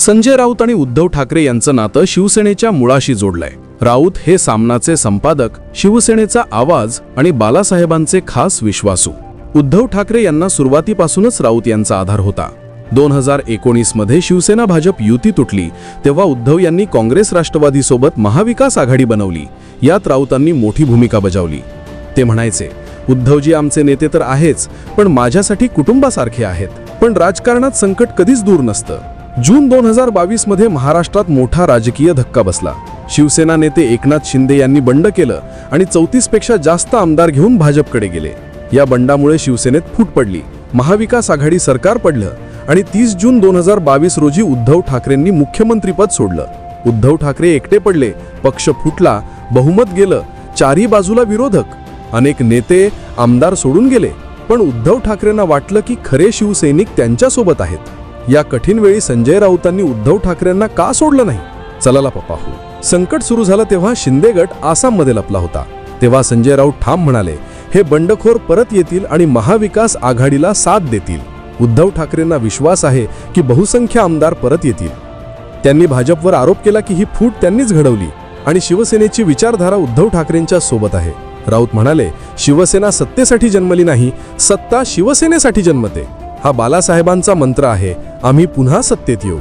संजय राऊत आणि उद्धव ठाकरे यांचं नातं शिवसेनेच्या मुळाशी जोडलंय. राऊत हे सामनाचे संपादक शिवसेनेचा आवाज आणि बालासाहेबांचे खास विश्वासू. उद्धव ठाकरे यांना सुरुवातीपासूनच राऊत यांचा आधार होता. दोन हजार एकोणीसमध्ये शिवसेना भाजप युती तुटली तेव्हा उद्धव यांनी काँग्रेस राष्ट्रवादीसोबत महाविकास आघाडी बनवली. यात राऊतांनी मोठी भूमिका बजावली. ते म्हणायचे उद्धवजी आमचे नेते तर आहेच पण माझ्यासाठी कुटुंबासारखे आहेत. पण राजकारणात संकट कधीच दूर नसतं. जून दोन हजार बावीसमध्ये महाराष्ट्रात मोठा राजकीय धक्का बसला. शिवसेना नेते एकनाथ शिंदे यांनी बंड केलं आणि चौतीसपेक्षा जास्त आमदार घेऊन भाजपकडे गेले. या बंडामुळे शिवसेनेत फूट पडली. महाविकास आघाडी सरकार पडलं आणि तीस जून दोन हजार बावीस रोजी उद्धव ठाकरेंनी मुख्यमंत्रीपद सोडलं. उद्धव ठाकरे एकटे पडले पक्ष फुटला बहुमत गेलं चारही बाजूला विरोधक. अनेक नेते आमदार सोडून गेले पण उद्धव ठाकरेंना वाटलं की खरे शिवसैनिक त्यांच्यासोबत आहेत. या कठीण वेळी संजय राऊतांनी उद्धव ठाकरेंना का सोडलं नाही? चला पाहू संकट सुरू झालं तेव्हा शिंदे गट आसाममध्ये लपला होता. तेव्हा संजय राऊत ठाम म्हणाले हे बंडखोर परत येतील आणि महाविकास आघाडीला साथ देतील. उद्धव ठाकरेंना विश्वास आहे की बहुसंख्य आमदार परत येतील. त्यांनी भाजपवर आरोप केला की ही फूट त्यांनीच घडवली आणि शिवसेनेची विचारधारा उद्धव ठाकरेंच्या सोबत आहे. राऊत म्हणाले शिवसेना सत्तेसाठी जन्मली नाही सत्ता शिवसेनेसाठी जन्मते. हा बालासाहेबांचा मंत्र आहे आम्ही पुन्हा सत्तेत येऊ.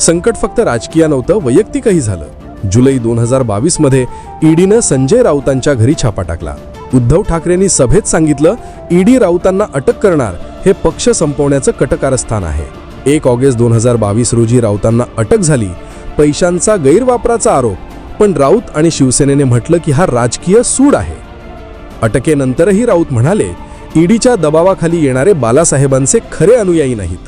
संकट फक्त राजकीय नव्हतं वैयक्तिकही झालं. जुलै दोन हजार बावीसमध्ये ईडीनं संजय राऊतांच्या घरी छापा टाकला. उद्धव ठाकरेंनी सभेत सांगितलं ईडी राऊतांना अटक करणार हे पक्ष संपवण्याचं कटकारस्थान आहे. एक ऑगस्ट दोन हजार बावीस रोजी राऊतांना अटक झाली. पैशांचा गैरवापराचा आरोप पण राऊत आणि शिवसेनेने म्हटलं की हा राजकीय सूड आहे. अटकेनंतरही राऊत म्हणाले ईडीच्या दबावाखाली येणारे बालासाहेबांचे खरे अनुयायी नाहीत.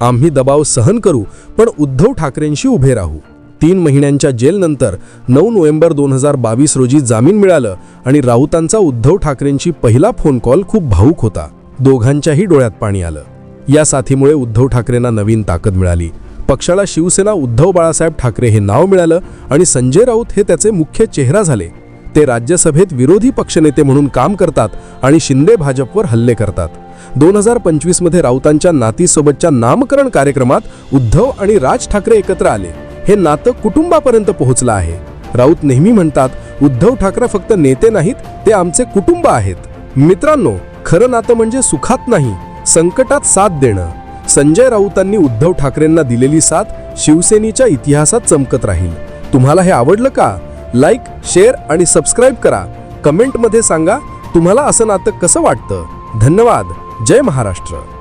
आम्ही दबाव सहन करू पण उद्धव ठाकरेंशी उभे राहू. तीन महिन्यांच्या जेलनंतर नऊ नोव्हेंबर दोन हजार बावीस रोजी जामीन मिळालं आणि राऊतांचा उद्धव ठाकरेंची पहिला फोन कॉल खूप भाऊक होता. दोघांच्याही डोळ्यात पाणी आलं. या साथीमुळे उद्धव ठाकरेंना नवीन ताकद मिळाली. पक्षाला शिवसेना उद्धव बाळासाहेब ठाकरे हे नाव मिळालं आणि संजय राऊत हे त्याचे मुख्य चेहरा झाले. ते राज्यसभेत विरोधी पक्षनेते म्हणून काम करतात आणि शिंदे भाजपवर हल्ले करतात. दोन हजार पंचवीसमध्ये राऊतांच्या नातीसोबतच्या नामकरण कार्यक्रमात उद्धव आणि राज ठाकरे एकत्र आले. हे नातं कुटुंबापर्यंत पोहोचलं आहे. राऊत नेहमी म्हणतात उद्धव ठाकरे फक्त नेते नाहीत ते आमचे कुटुंब आहेत. मित्रांनो खरं नातं म्हणजे सुखात नाही संकटात साथ देणं. संजय राऊतांनी उद्धव ठाकरेंना दिलेली साथ शिवसेनेच्या इतिहासात चमकत राहील. तुम्हाला हे आवडलं का? लाईक शेअर आणि सबस्क्राईब करा. कमेंटमध्ये सांगा तुम्हाला असं नातं कसं वाटतं. धन्यवाद. जय महाराष्ट्र.